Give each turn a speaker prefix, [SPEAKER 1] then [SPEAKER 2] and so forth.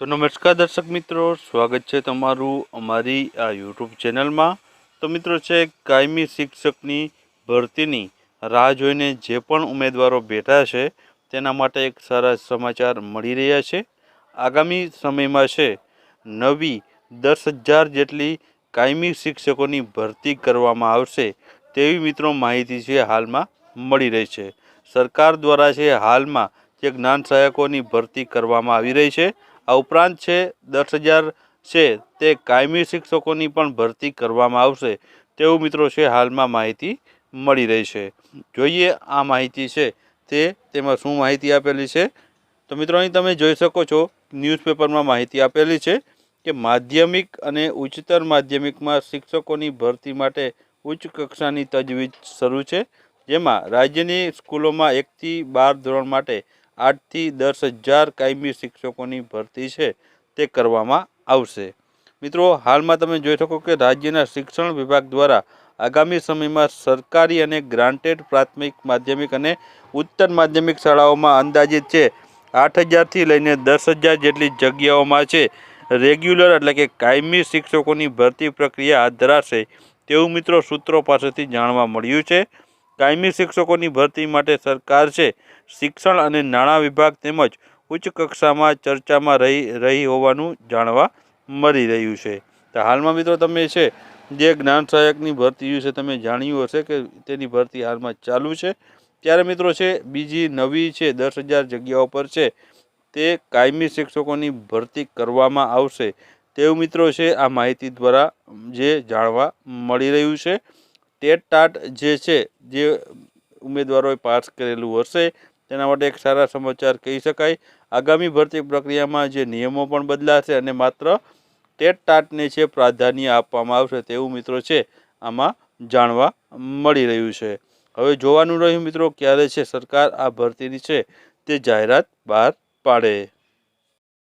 [SPEAKER 1] તો નમસ્કાર દર્શક મિત્રો, સ્વાગત છે તમારું અમારી આ યુટ્યુબ ચેનલમાં. તો મિત્રો છે, કાયમી શિક્ષકની ભરતીની રાહ જોઈને જે પણ ઉમેદવારો બેઠા છે, તેના માટે એક સારા સમાચાર મળી રહ્યા છે. આગામી સમયમાં છે, નવી દસ હજાર જેટલી કાયમી શિક્ષકોની ભરતી કરવામાં આવશે તેવી મિત્રો માહિતી છે, હાલમાં મળી રહી છે. સરકાર દ્વારા છે, હાલમાં જે જ્ઞાન સહાયકોની ભરતી કરવામાં આવી રહી છે. આ ઉપરાંત છે, દસ હજાર છે, તે કાયમી શિક્ષકોની પણ ભરતી કરવામાં આવશે તેવું મિત્રો છે, હાલમાં માહિતી મળી રહી છે. જોઈએ આ માહિતી છે તે, તેમાં શું માહિતી આપેલી છે? તો મિત્રો અહીં તમે જોઈ શકો છો, ન્યૂઝપેપરમાં માહિતી આપેલી છે કે માધ્યમિક અને ઉચ્ચતર માધ્યમિકમાં શિક્ષકોની ભરતી માટે ઉચ્ચ કક્ષાની તજવીજ શરૂ છે, જેમાં રાજ્યની સ્કૂલોમાં એકથી બાર ધોરણ માટે આઠથી દસ હજાર કાયમી શિક્ષકોની ભરતી છે તે કરવામાં આવશે. મિત્રો, હાલમાં તમે જોઈ શકો કે રાજ્યના શિક્ષણ વિભાગ દ્વારા આગામી સમયમાં સરકારી અને ગ્રાન્ટેડ પ્રાથમિક માધ્યમિક અને ઉત્તર માધ્યમિક શાળાઓમાં અંદાજિત છે આઠ હજારથી લઈને દસ હજાર જેટલી જગ્યાઓમાં છે રેગ્યુલર એટલે કે કાયમી શિક્ષકોની ભરતી પ્રક્રિયા હાથ ધરાશે તેવું મિત્રો સૂત્રો પાસેથી જાણવા મળ્યું છે. કાયમી શિક્ષકોની ભરતી માટે સરકાર છે. શિક્ષણ અને નાણાં વિભાગ તેમજ ઉચ્ચ કક્ષામાં ચર્ચામાં રહી રહી હોવાનું જાણવા મળી રહ્યું છે. તો હાલમાં મિત્રો તમે છે, જે જ્ઞાન સહાયકની ભરતી વિશે તમે જાણ્યું હશે કે તેની ભરતી હાલમાં ચાલુ છે. ત્યારે મિત્રો છે, બીજી નવી છે, દસ હજાર જગ્યાઓ પર છે, તે કાયમી શિક્ષકોની ભરતી કરવામાં આવશે. તેવું મિત્રો છે, આ માહિતી દ્વારા જે જાણવા મળી રહ્યું છે. ટાટ જે છે, જે ઉમેદવારોએ પાસ કરેલું હશે, તેના માટે એક સારા સમાચાર કહી શકાય. આગામી ભરતી પ્રક્રિયામાં જે નિયમો પણ બદલાશે અને માત્ર ટેટ ટાટને છે પ્રાધાન્ય આપવામાં આવશે તેવું મિત્રો છે, આમાં જાણવા મળી રહ્યું છે. હવે જોવાનું રહ્યું મિત્રો, ક્યારે છે સરકાર આ ભરતીની છે તે જાહેરાત બહાર પાડે.